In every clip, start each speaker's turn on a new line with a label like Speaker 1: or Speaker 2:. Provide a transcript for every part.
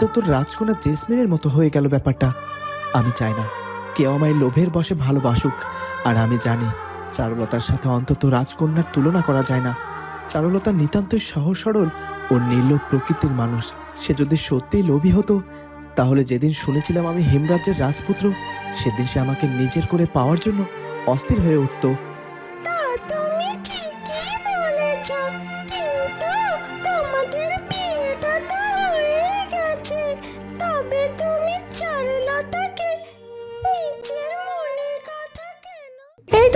Speaker 1: তো তোর রাজকন্যা জেসমিনের মতো হয়ে গেল ব্যাপারটা। আমি চাই না, কেউ আমায় লোভের বসে ভালোবাসুক। আর আমি জানি, চারুলতার সাথে অন্তত রাজকন্যার তুলনা করা যায় না। চারুলতা নিতান্তই সহজ সরল ও নির্লোভ প্রকৃতির মানুষ। সে যদি সত্যিই লোভী হতো, তাহলে যেদিন শুনেছিলাম আমি হেমরাজ্যের রাজপুত্র, সেদিন সে আমাকে নিজের করে পাওয়ার জন্য অস্থির হয়ে উঠতো।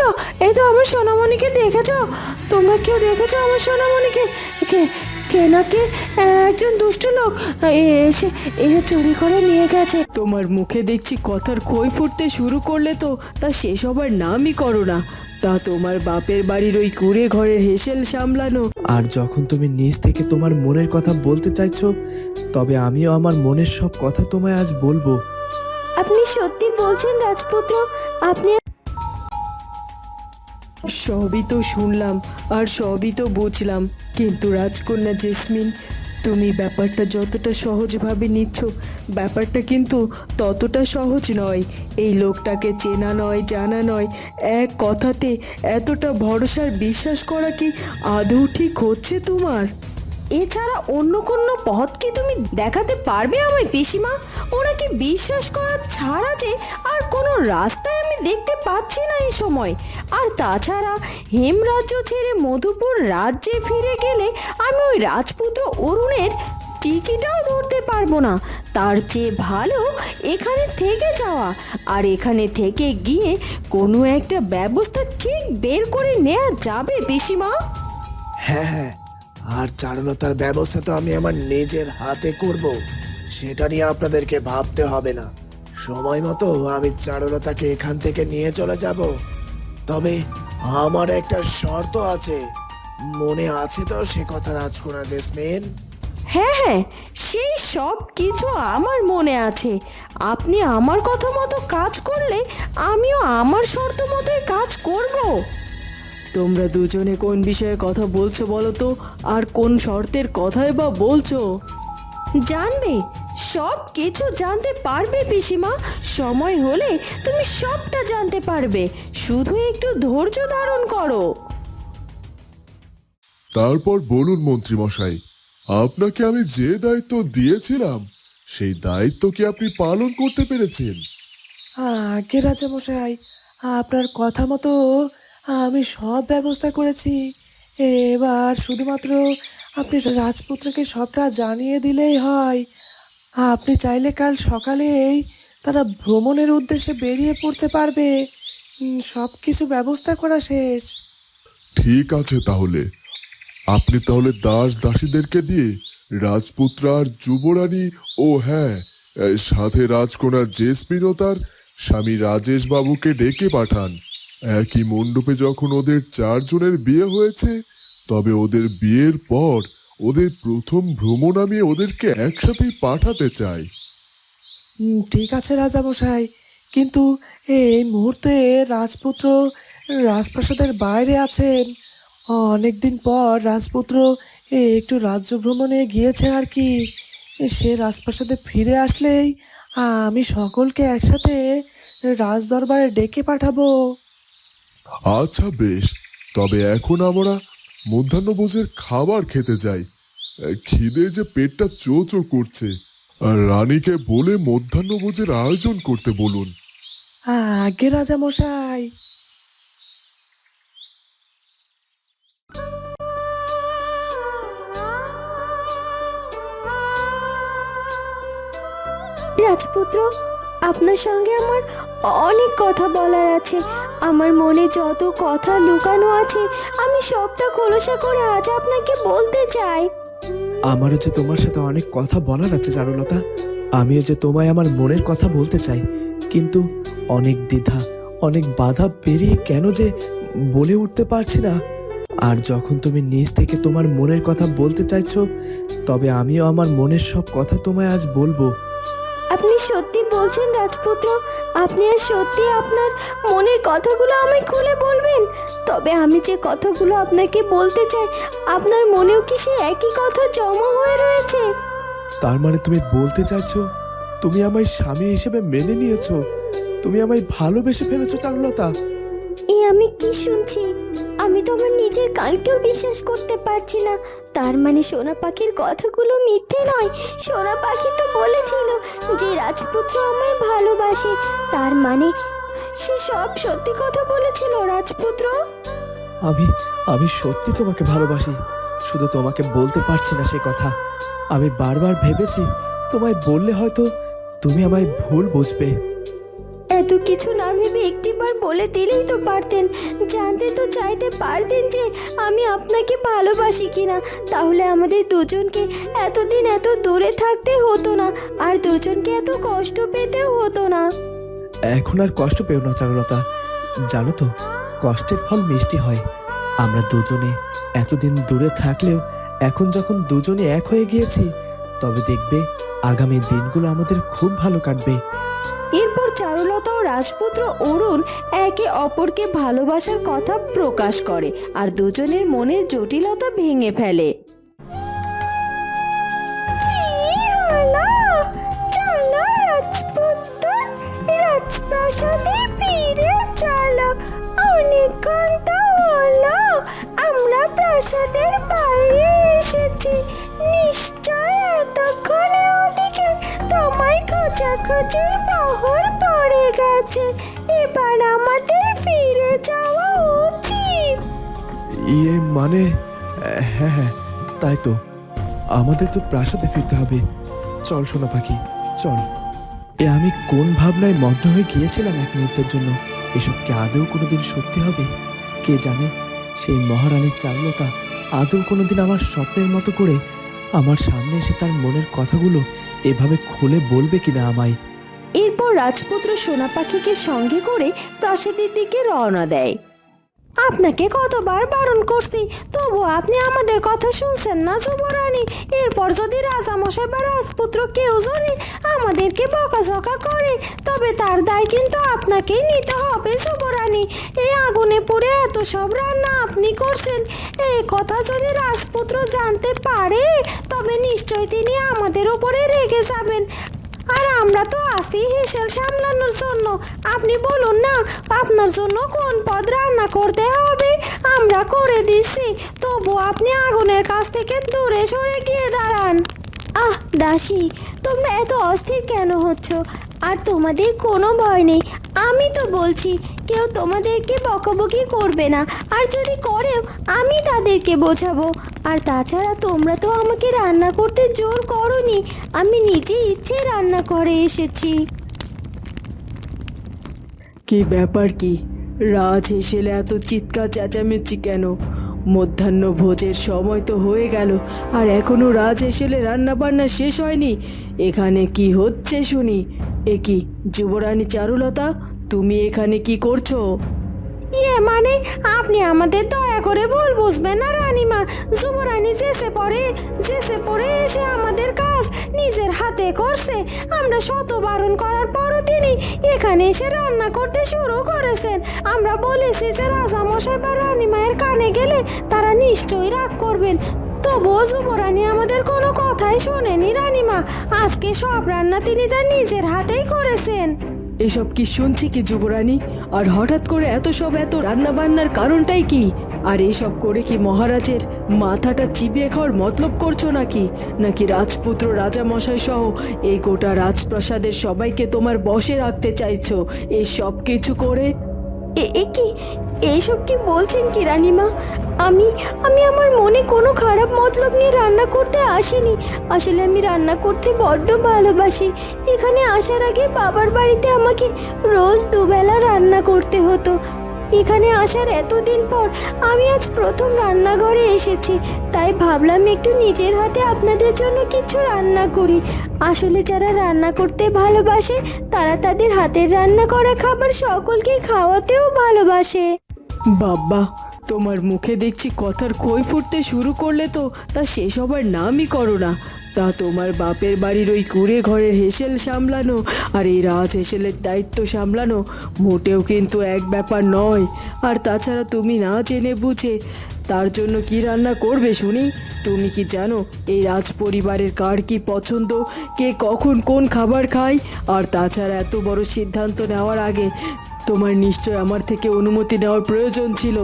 Speaker 2: তো
Speaker 3: এই তো আমার সোনামণিকে দেখেছ। তোমরা কেউ দেখেছ আমার সোনামণিকে? কে কে নাকি একজন দুষ্ট লোক। এসে এসে চুরি করে নিয়ে গেছে। তোমার মুখে দেখছি কথার খই ফুটতে শুরু করলে তো? তা শেষ হবার নামই করো না। তা তোমার বাপের বাড়ির ওই কুড়ে ঘরের হেসেল সামলানো।
Speaker 1: আর যখন তুমি নিজ থেকে তোমার মনের কথা বলতে চাইছো তবে আমিও আমার মনের সব কথা তোমায় আজ বলব।
Speaker 2: আপনি সত্যি বলছেন রাজপুত্র আপনি
Speaker 3: সবই তো শুনলাম আর সবই তো বুঝলাম। কিন্তু রাজকন্যা জেসমিন, তুমি ব্যাপারটা যতটা সহজভাবে নিচ্ছ, ব্যাপারটা কিন্তু ততটা সহজ নয়। এই লোকটাকে চেনা নয়, জানা নয়, এক কথাতে এতটা ভরসার বিশ্বাস করা কি আদৌ ঠিক হচ্ছে তোমার?
Speaker 2: এছাড়া অন্য কোনো পথ কি তুমি দেখাতে পারবে আমায়, পিসিমা? ওরা কি বিশ্বাস করা ছাড়া যে আর কোনো রাস্তায় আমি দেখতে পাচ্ছি না এই সময়। আর তাছাড়া হেমরাজ্য ছেড়ে মধুপুর রাজ্যে ফিরে গেলে আমি ওই রাজপুত্র অরুণের টিকিটাও ধরতে পারব না। তার চেয়ে ভালো এখানে থেকে যাওয়া। আর এখানে থেকে গিয়ে কোনো একটা ব্যবস্থা ঠিক বের করে নেওয়া যাবে, পিসিমা?
Speaker 1: হ্যাঁ হ্যাঁ। আর চারুলতার ব্যবস্থা তো আমি আমার নিজের হাতে করব, সেটা নিয়ে আপনাদেরকে ভাবতে হবে না। সময় মতো আমি চারুলতাকে এখান থেকে নিয়ে চলে যাব। তবে আমার একটা শর্ত আছে। মনে আছে তো সে কথা রাজকোনা জেসমিন?
Speaker 2: হ্যাঁ হ্যাঁ সেই সব কিছু আমার মনে আছে। আপনি আমার কথা মতো কাজ করলে আমিও আমার শর্ত মতোই কাজ করব।
Speaker 3: তোমরা দুজনে কোন বিষয়ে কথা বলছো বলো তো? আর কোন শর্তের কথাই বা বলছো?
Speaker 2: জানবে। সব কিছু জানতে পারবে পিসিমা। সময় হলে তুমি সবটা জানতে পারবে। শুধু একটু ধৈর্য ধারণ করো।
Speaker 4: তারপর বলুন মন্ত্রীমশাই আপনাকে আমি যে দায়িত্ব দিয়েছিলাম সেই দায়িত্ব কি আপনি পালন করতে পেরেছেন?
Speaker 1: আগে রাজামশাই আপনার কথা মতো আমি সব ব্যবস্থা করেছি। এবার শুধুমাত্র আপনি রাজপুত্রকে সবটা জানিয়ে দিলেই হয়। আপনি চাইলে কাল সকালেই তারা ভ্রমণের উদ্দেশ্যে বেরিয়ে পড়তে পারবে। সব কিছু ব্যবস্থা করা শেষ।
Speaker 4: ঠিক আছে তাহলে। আপনি তাহলে দাস দাসীদেরকে দিয়ে রাজপুত্র আর যুবরানী ও হ্যাঁ সাথে রাজকন্যা জেসমিন ও তার স্বামী রাজেশ বাবুকে ডেকে পাঠান। একই মণ্ডপে যখন ওদের চারজনের বিয়ে হয়েছে, তবে ওদের বিয়ের পর ওদের প্রথম ভ্রমণ আমি ওদেরকে একসাথেই পাঠাতে চাই।
Speaker 1: ঠিক আছে রাজামশাই, কিন্তু এই মুহূর্তে রাজপুত্র রাজপ্রাসাদের বাইরে আছেন। অনেকদিন পর রাজপুত্র একটু রাজ্য ভ্রমণে গিয়েছে আর কি। সে রাজপ্রাসাদে ফিরে আসলেই আমি সকলকে একসাথে রাজদরবারে ডেকে পাঠাবো।
Speaker 4: আচ্ছা বেশ তবে এখন আমরা মধ্যাহ্নভোজের খাবার খেতে যাই। খিদে যে পেটটা চো চো করছে রানীকে বলে মধ্যাহ্নভোজের আয়োজন করতে বলুন।
Speaker 1: আগে রাজামশাই
Speaker 2: রাজপুত্র আপনার সঙ্গে আমার অনেক কথা বলার আছে। আমার মনে যত কথা লুকানো আছে, আমি সবটা খোলসা করে আজ আপনাকে বলতে চাই।
Speaker 1: আমারও যে তোমার সাথে অনেক কথা বলার আছে চারুলতা আমিও যে তোমায় আমার মনের কথা বলতে চাই। কিন্তু অনেক দ্বিধা, অনেক বাধা পেরিয়ে কেন যে বলে উঠতে পারছি না। আর যখন তুমি নিজ থেকে তোমার মনের কথা বলতে চাইছো, তবে আমিও আমার মনের সব কথা তোমায় আজ বলব।
Speaker 2: আপনি সত্যি বলছেন রাজপুত্র আপনি আর সত্যি আপনার মনের কথাগুলো আমায় খুলে বলবেন? তবে আমি যে কথাগুলো আপনাকে বলতে চাই আপনার মনেও কি সে একই কথা জমা হয়ে রয়েছে?
Speaker 1: তার মানে তুমি বলতে চাইছো তুমি আমায় স্বামী হিসেবে মেনে নিয়েছো তুমি আমায় ভালোবেসে ফেলেছো চারুলতা?
Speaker 5: এ আমি কি শুনছি? তো আমার নিজের কানকেও বিশ্বাস করতে পারছি না। তার মানে সোনা পাখির কথাগুলো মিথ্যে নয়। সোনা পাখি তো বলেছিল যে রাজপুত্র আমায় ভালোবাসে। তার মানে
Speaker 2: সে সব সত্যি কথা বলেছিল রাজপুত্র?
Speaker 1: আমি আমি সত্যি তোমাকে ভালোবাসি। শুধু তোমাকে বলতে পারছি না সে কথা। আমি বারবার ভেবেছি তোমায় বললে হয়তো তুমি আমায় ভুল বুঝবে।
Speaker 5: এত কিছু না ভেবে একটিবার বলে দিলেই তো পারতেন। জানতে তো চাইতে পারতেন যে আমি আপনাকে ভালোবাসি কিনা। তাহলে আমাদের দুজনকে এতদিন এত দূরে থাকতে হতো না আর দুজনকে এত কষ্ট পেতেও হতো না।
Speaker 1: এখন আর কষ্ট পেও না চারুলতা। জানো তো কষ্টের ফল মিষ্টি হয়। আমরা দুজনে এতদিন দূরে থাকলেও এখন যখন দুজনে এক হয়ে গিয়েছি তবে দেখবে আগামী দিনগুলো আমাদের খুব ভালো কাটবে।
Speaker 2: এরপর চারুলতা ও রাজপুত্র অরুণ একে অপরকে ভালোবাসার কথা প্রকাশ করে আর দুজনের মনের জটিলতা ভেঙে ফেলে।
Speaker 5: আমরা প্রাসাদের বাইরে এসেছি। আমাদের
Speaker 1: মানে হ্যাঁ হ্যাঁ তাই তো। আমাদের তো প্রাসাদে ফিরতে হবে। চল সোনা পাখি, চল। এ আমি কোন ভাবনায় মগ্ন হয়ে গিয়েছিলাম এক মুহূর্তের জন্য? এসব কি আদৌ কোনোদিন সত্যি হবে? কে জানে? সেই মহারানীর চারুলতা আদৌ কোনোদিন আমার স্বপ্নের মতো করে আমার সামনে এসে তার মনের কথাগুলো এভাবে খুলে বলবে কিনা আমায়।
Speaker 2: এরপর রাজপুত্র সোনা পাখিকে সঙ্গে করে প্রাসাদের দিকে রওনা দেয়। আপনাকে কতবার বারণ করছি, তবু আপনি আমাদের কথা শুনছেন না যুবরানী। এরপর যদি রাজামশাই বা রাজপুত্র কেউ যদি আমাদেরকে বকাঝকা করে, তবে তার দায় কিন্তু আপনাকেই নিতে হবে যুবরানী। এই আগুনে পুড়ে এত সব রান্না আপনি করছেন। এই কথা যদি রাজপুত্র জানতে পারে, তবে নিশ্চয় তিনি আমাদের উপরে রেগে যাবেন। আর আমরা তো আসি হেসেল সামলানোর জন্য। আপনি বলুন না, আপনার জন্য কোন পদ রান্না করতে হবে? আমরা করে দিচ্ছি। তবু আপনি আগুনের কাছ থেকে দূরে সরে গিয়ে দাঁড়ান।
Speaker 5: আহ, দাসী, তোমরা এত অস্থির কেন হচ্ছ? আর তোমাদের কোনো ভয় নেই। আমি তো বলছি, কেউ তোমাদেরকে বকাবকি করবে না। আর যদি করেও, আমি তাদেরকে বোঝাবো। আর তাছাড়া তোমরা তো আমাকে রান্না করতে জোর করনি। আমি নিজে ইচ্ছে রান্না করে এসেছি।
Speaker 3: কি ব্যাপার কি? রাজ হেসেলে এত চিৎকার চেঁচামেচি কেন? মধ্যাহ্ন ভোজের সময় তো হয়ে গেল, আর এখনও রাজ এসেলে রান্না বান্না শেষ হয়নি। এখানে কি হচ্ছে শুনি? এ কি, যুবরানী চারুলতা, তুমি এখানে কি করছ?
Speaker 2: ইয়ে মানে আপনি আমাদের দয়া করে ভুল বুঝবেন না রানীমা। যুবরানী জেসে পড়ে জেসে পড়ে এসে আমাদের কাজ নিজের হাতে করছে। আমরা শত বারণ করার পরও তিনি এখানে এসে রান্না করতে শুরু করেছেন। আমরা বলেছি যে রাজামশাই বা রানীমায়ের কানে গেলে তারা নিশ্চয়ই রাগ করবেন। তবুও যুবরানী আমাদের কোনো কথাই শোনেনি রানীমা। আজকে সব রান্না তিনি তার নিজের হাতেই করেছেন।
Speaker 3: এসব কি শুনছি কি যুবরানী? আর হঠাৎ করে এত সব এত রান্না বান্নার কারণটাই কি? আর এসব করে কি মহারাজের মাথাটা চিবিয়ে খাওয়ার মতলব করছ নাকি? নাকি রাজপুত্র রাজা মশাই সহ এই গোটা রাজপ্রাসাদের সবাইকে তোমার বসে রাখতে চাইছো? এই সব কিছু করে
Speaker 5: এ কি? এইসব কি বলছেন কি রানিমা? আমি আমি আমার মনে কোনো খারাপ মতলব নিয়ে রান্না করতে আসিনি। আসলে আমি রান্না করতে বড্ড ভালোবাসি। এখানে আসার আগে বাবার বাড়িতে আমাকে রোজ দুবেলা রান্না করতে হতো। এখানে আসার এতদিন পর আমি আজ প্রথম রান্নাঘরে এসেছি, তাই ভাবলাম একটু নিজের হাতে আপনাদের জন্য কিছু রান্না করি। আসলে যারা রান্না করতে ভালোবাসে, তারা তাদের হাতের রান্না করা খাবার সকলকে খাওয়াতেও ভালোবাসে।
Speaker 3: বাব্বা তোমার মুখে দেখছি কথার খই ফুটতে শুরু করলে তো, তা শেষ হবার নামই করো না। তা তোমার বাপের বাড়ির ওই কুড়ে ঘরের হেসেল সামলানো আর এই রাজ হেসেলের দায়িত্ব সামলানো, মোটেও কিন্তু এক ব্যাপার নয়। আর তাছাড়া তুমি না জেনে বুঝে, তার জন্য কি রান্না করবে শুনি? তুমি কি জানো এই রাজ পরিবারের কার কি পছন্দ? কে কখন কোন খাবার খায়? আর তাছাড়া এত বড় সিদ্ধান্ত নেওয়ার আগে তোমার নিশ্চয় আমার থেকে অনুমতি নেওয়ার প্রয়োজন ছিল।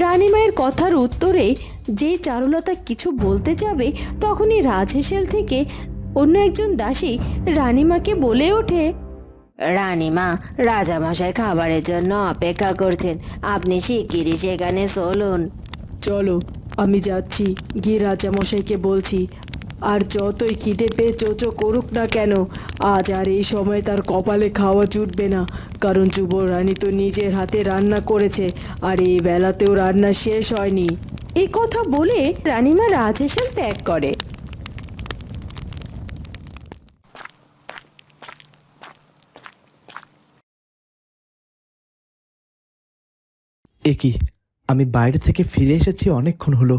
Speaker 2: রানীমায়ের কথার উত্তরে যে চারুলতা কিছু বলতে যাবে তখনই রাজহেসেল থেকে অন্য একজন দাসী রানীমাকে বলে ওঠে রানীমা রাজামশাই খাবারের জন্য অপেক্ষা করছেন। আপনি শিগগিরই সেখানে চলুন।
Speaker 3: চলো আমি যাচ্ছি। গিয়ে রাজামশাইকে বলছি আর যতই খিদে পেয়ে চোচো করুক না কেন আজ আর এই সময় তার কপালে খাওয়া জুটবে না। কারণ যুবরানী তো নিজের হাতে রান্না করেছে আর এই বেলাতেও রান্না শেষ হয়নি।
Speaker 2: এই কথা বলে রানীমা রাজহেসেল ত্যাগ করে।
Speaker 1: এ কি আমি বাইরে থেকে ফিরে এসেছি অনেকক্ষণ হলো।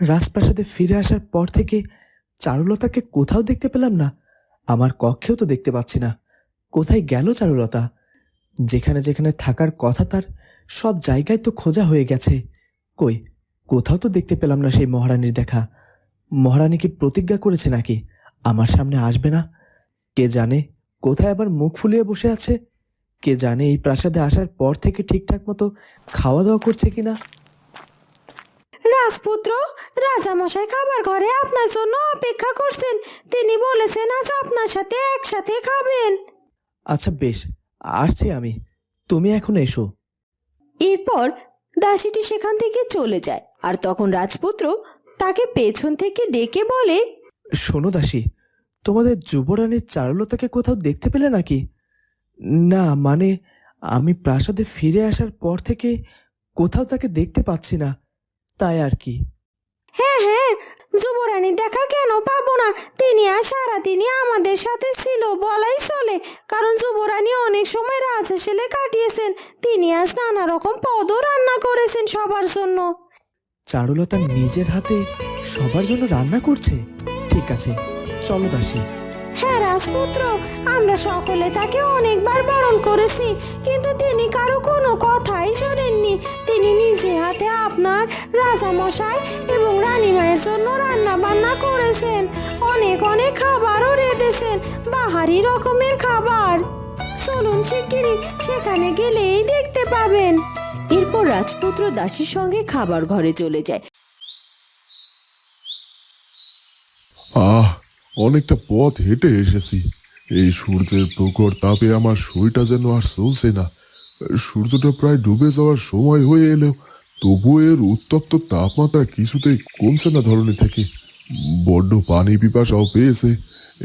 Speaker 1: রাজপ্রাসাদে ফিরে আসার পর থেকে চারুলতাকে কোথাও দেখতে পেলাম না। আমার কক্ষেও তো দেখতে পাচ্ছি না। কোথায় গেল চারুলতা? যেখানে যেখানে থাকার কথা তার সব জায়গায় তো খোঁজা হয়ে গেছে। কই, কোথাও তো দেখতে পেলাম না সেই মহারানীর দেখা। মহারানী কি প্রতিজ্ঞা করেছে নাকি? আমার সামনে আসবে না? কে জানে কোথায় আবার মুখ ফুলিয়ে বসে আছে? কে জানে এই প্রাসাদে আসার পর থেকে ঠিকঠাক মতো খাওয়া দাওয়া করছে কিনা?
Speaker 2: রাজপুত্র রাজামশাই খাবার ঘরে আপনার জন্য অপেক্ষা করছেন। তিনি বলেছেন আজ আপনার সাথে একসাথে খাবেন।
Speaker 1: আচ্ছা বেশ। আসছি আমি। তুমি এখন এসো।
Speaker 2: এরপর দাসীটি সেখান থেকে চলে যায় আর তখন রাজপুত্র তাকে পেছন থেকে ডেকে বলে
Speaker 1: শোনো দাসী তোমাদের যুবরানীর চারুলতাকে কোথাও দেখতে পেলে নাকি? না মানে আমি প্রাসাদে ফিরে আসার পর থেকে কোথাও তাকে দেখতে পাচ্ছি না। তাই আর কি?
Speaker 2: হ্যাঁ হ্যাঁ যুবরানী দেখা কেন পাবো না? তিনি আর সারাদিনই আমাদের সাথে ছিল বলাই চলে। কারণ যুবরানী অনেক সময় রাজহাঁসেলে কাটিয়েছেন। তিনি আজ নানা রকম পদও রান্না করেছেন সবার জন্য।
Speaker 1: চারুলতা নিজের হাতে সবার জন্য রান্না করছে? ঠিক আছে চলো দাসী।
Speaker 2: হ্যাঁ রাজপুত্র, আমরা সকলে তাকে অনেকবার বরণ করেছি, কিন্তু তিনি কারও কোনো কথাই শোনেননি। তিনি নিজে হাতে আপনার রাজামশাই এবং রানীমায়ের জন্য রান্না বান্না করেছেন। অনেক অনেক খাবারও রেঁধেছেন, বাহারি রকমের খাবার। চলুন শিগগিরই সেখানে গেলেই দেখতে পাবেন। এরপর রাজপুত্র দাসীর সঙ্গে খাবার ঘরে চলে যায়
Speaker 4: আহ অনেকটা পথ হেঁটে এসেছি। এই সূর্যের প্রখর তাপে আমার শরীরটা যেন আর চলছে না। সূর্যটা প্রায় ডুবে যাওয়ার সময় হয়ে এলেও তবুও এর উত্তপ্ত তাপমাত্রা কিছুতেই কমছে না ধরনের থেকে। বড্ড পানি পিপাসাও পেয়েছে।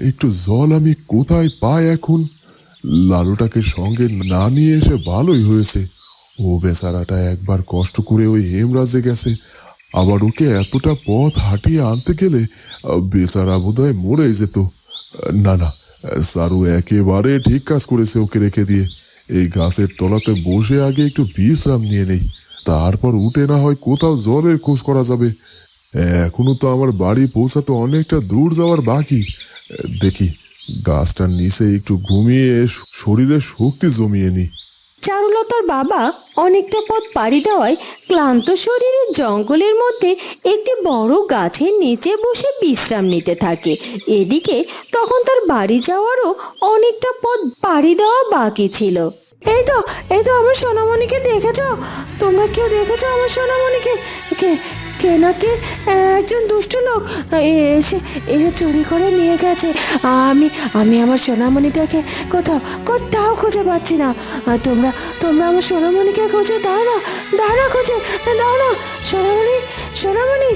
Speaker 4: একটু জল আমি কোথায় পাই এখন? লালুটাকে সঙ্গে না নিয়ে এসে ভালোই হয়েছে। ও বেচারাটা একবার কষ্ট করে ওই হেমরাজে গেছে। আবার ওকে এতটা পথ হাঁটিয়ে আনতে গেলে বেচারা বোধহয় মরে যেত। না না, সারু একেবারে ঠিক কাজ করেছে ওকে রেখে দিয়ে। এই গাছের তলাতে বসে আগে একটু বিশ্রাম নিয়ে নেই। তারপর উঠে না হয় কোথাও জলের খোঁজ করা যাবে। এখনও তো আমার বাড়ি পৌঁছাতে অনেকটা দূর যাওয়ার বাকি। দেখি, গাছটার নিচে একটু ঘুমিয়ে শরীরে শক্তি জমিয়ে নিই।
Speaker 2: চারুলতার বাবা অনেকটা পথ পাড়ি দেওয়ায় ক্লান্ত শরীরে জঙ্গলের মধ্যে একটি বড় গাছের নিচে বসে বিশ্রাম নিতে থাকে। এদিকে তখন তার বাড়ি যাওয়ারও অনেকটা পথ পাড়ি দেওয়া বাকি ছিল। এই তো এই তো আমার সোনামণিকে দেখেছ? তোমরা কেউ দেখেছ আমার সোনামণিকে? কে কে একজন দুষ্ট লোক এসে এসে চুরি করে নিয়ে গেছে। আমি আমি আমার সোনামণিটাকে কোথাও কোথাও খুঁজে পাচ্ছি না। তোমরা তোমরা আমার সোনামণিকে খুঁজে দাও না দাও না খুঁজে, দাও না। সোনামণি সোনামণি,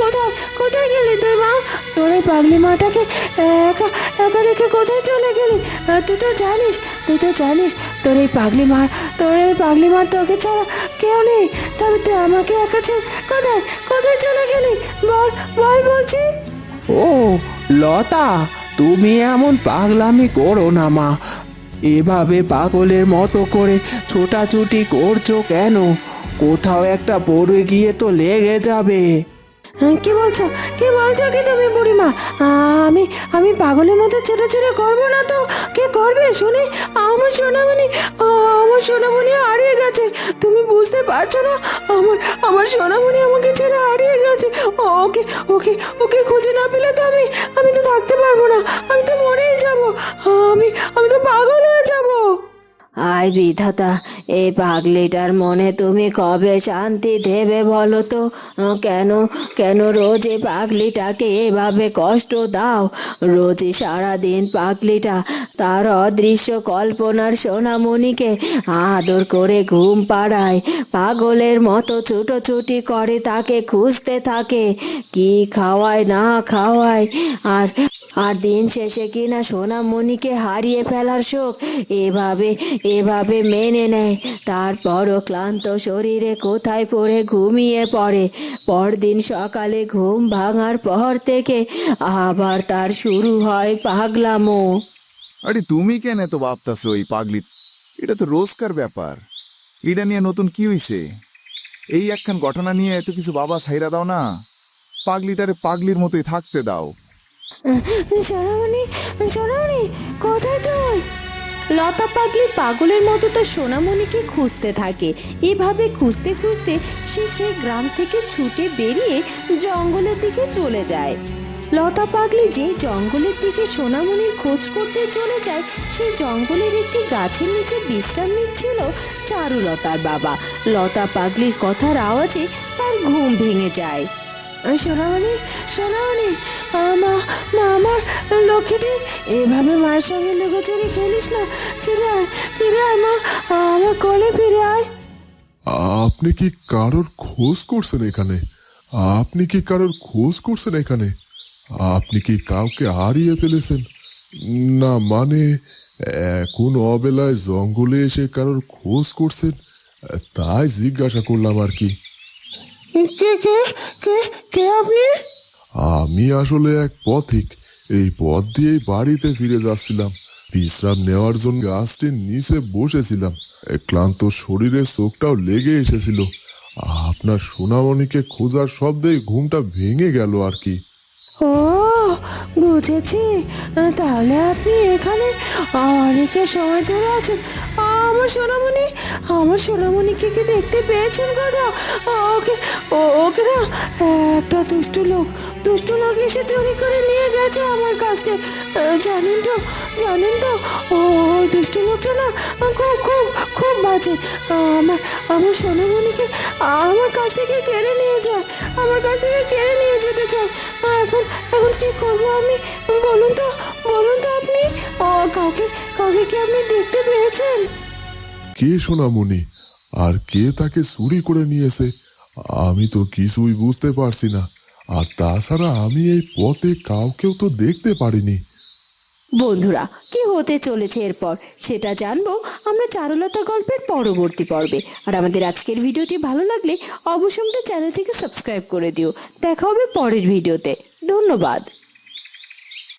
Speaker 2: কোথায় কোথায় গেলি তুই মা? তোর এই পাগলি মাটাকে একা রেখে কোথায় চলে গেলি? তুই তো জানিস, তুই তো জানিস, তোর এই পাগলি মার তোর এই পাগলি মার তোকে ছাড়া কেউ নেই। তবে তুই আমাকে একা ছেড়ে কোথায় কোথায় চলে গেলি? বল বল বলছি।
Speaker 6: ও, লতা, তুমি এমন পাগলামি করো না, মা। এভাবে পাগলের মতো করে ছোটাছুটি করছ কেন? কোথাও একটা পড়ে গিয়ে তো লেগে যাবে।
Speaker 3: কি বলছো? কি বলছো কি তুমি বুড়িমা? আমি আমি পাগলের মতো ছোটো করব না তো। কে করবে? শুনি, আমার সোনামণি আমার সোনামণি হারিয়ে গেছে। তুমি বুঝতে পারছ না? আমার আমার সোনামণি আমাকে ছেড়ে হারিয়ে গেছে। ওকে ওকে ওকে খুঁজে না পেলে তো আমি আমি তো থাকতে পারব না। আমি তো মরেই যাব। আমি আমি তো পাগল হয়ে
Speaker 2: আয় বিধাতা এই পাগলিটার মনে তুমি কবে শান্তি দেবে বলো তো? কেন কেন রোজ এই পাগলিটাকে এভাবে কষ্ট দাও? রোজই সারাদিন পাগলিটা তার অদৃশ্য কল্পনার সোনামণিকে আদর করে ঘুম পাড়ায়। পাগলের মতো ছুটোছুটি করে তাকে খুঁজতে থাকে। কি খাওয়ায়, না খাওয়ায়, আর আর দিন শেষে কিনা সোনামণিকে হারিয়ে ফেলার শোক এভাবে এভাবে মেনে নেয়। তারপরও ক্লান্ত শরীরে কোথায় পড়ে ঘুমিয়ে পড়ে। পরদিন সকালে ঘুম ভাঙার পর থেকে আবার তার শুরু হয় পাগলামো।
Speaker 7: আরে তুমি কেন এত ভাবতাছো এই পাগলি? এটা তো রোজকার ব্যাপার। এটা নিয়ে নতুন কি হইছে? এই একখান ঘটনা নিয়ে এত কিছু বাবা সাইরা দাও না। পাগলিটারে পাগলির মতোই থাকতে দাও।
Speaker 2: সোনামণি সোনামণি, কোথায় তুই? লতা পাগলি পাগলের মতো তার সোনামণিকে খুঁজতে থাকে। এভাবে খুঁজতে খুঁজতে সে সেই গ্রাম থেকে ছুটে বেরিয়ে জঙ্গলের দিকে চলে যায়। লতা পাগলি যে জঙ্গলের দিকে সোনামণির খোঁজ করতে চলে যায় সেই জঙ্গলের একটি গাছের নিচে বিশ্রাম নিচ্ছিল চারুলতার বাবা। লতা পাগলির কথার আওয়াজে তার ঘুম ভেঙে যায়।
Speaker 3: সোনামণি সোনামণি মা মা আমার লক্ষ্মীটি, এভাবে মায়ের সঙ্গে লুকোচুরি খেলিস না। ফিরে আয় ফিরে আয় মা, আমার কোলে ফিরে আয়।
Speaker 4: আপনি কি কারোর খোঁজ করছেন এখানে? আপনি কি কারোর খোঁজ করছেন এখানে? আপনি কি কাউকে হারিয়ে ফেলেছেন? না মানে এখন অবেলায় জঙ্গলে এসে কারোর খোঁজ করছেন? তাই জিজ্ঞাসা করলাম আর কি।
Speaker 3: কে কে কে কে আপনি?
Speaker 4: আমি আসলে এক পথিক। এই পথ দিয়েই বাড়িতে ফিরে যাচ্ছিলাম। বিশ্রাম নেওয়ার জন্য গাছটির নিচে বসেছিলাম। ক্লান্ত শরীরে চোখটাও লেগে এসেছিল। আপনার সোনামণিকে খোঁজার শব্দে ঘুমটা ভেঙে গেল আর কি।
Speaker 3: ও বুঝেছি। তাহলে আপনি এখানে অনেকটা সময় ধরে আছেন। আমার সোনামণি, আমার সোনামণিকে কি দেখতে পেয়েছেন কোথাও ওকে ওকে না, একটা দুষ্ট লোক দুষ্ট লোক এসে চুরি করে নিয়ে গেছে আমার কাছ থেকে। জানেন তো জানেন তো, ও দুষ্ট লোকটা না খুব খুব খুব বাজে। আমার আমার সোনামণিকে আমার কাছ থেকে কেড়ে নিয়ে যায়, আমার কাছ থেকে কেড়ে নিয়ে যেতে চায়। এখন এখন কি করব আমি? বলুন তো বলুন তো আপনি কাউকে কাউকে কি আপনি দেখতে পেয়েছেন?
Speaker 4: কে সোনামণি? আর কে তাকে চুরি করে নিয়েছে? আমি তো কিছুই বুঝতে পারছি না। আর তাছাড়া আমি এই পথে কাউকেও তো দেখতে পারিনি।
Speaker 2: বন্ধুরা, কি হতে চলেছে এরপর? সেটা জানব আমরা চারুলতা গল্পের পরবর্তী পর্বে। আর আমাদের আজকের ভিডিওটি ভালো লাগলে অবশ্যই আমাদের চ্যানেলটিকে সাবস্ক্রাইব করে দিও। দেখা হবে পরের ভিডিওতে। ধন্যবাদ।